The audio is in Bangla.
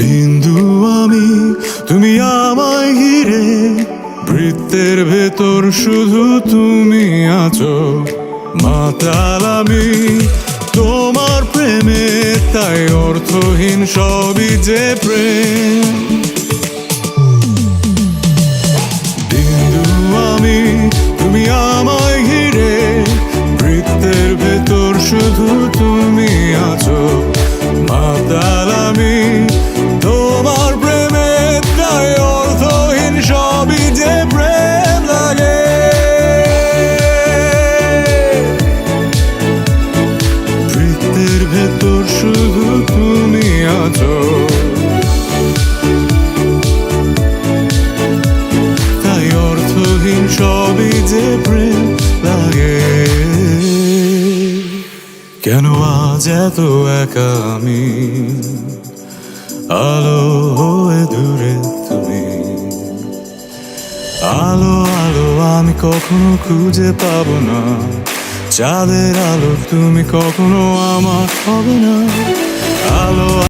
বিন্দু আমি, তুমি আমায় ঘিরে, বৃত্তের ভেতর শুধু তুমি আছো। মাতাল আমি, তোমার প্রেমে, তাই অর্থহীন সবই যে প্রেম। বিন্দু আমি, তুমি আমায় ঘিরে, বৃত্তের ভেতর শুধু তুমি আছো। সবই যে প্রেম লাগে। কেন আজ এত একা আমি? আলো হয়ে দূরে তুমি। আলো আলো, আমি কখনো খুঁজে পাবো না। চাঁদের আলো, তুমি কখনো আমার হবে না।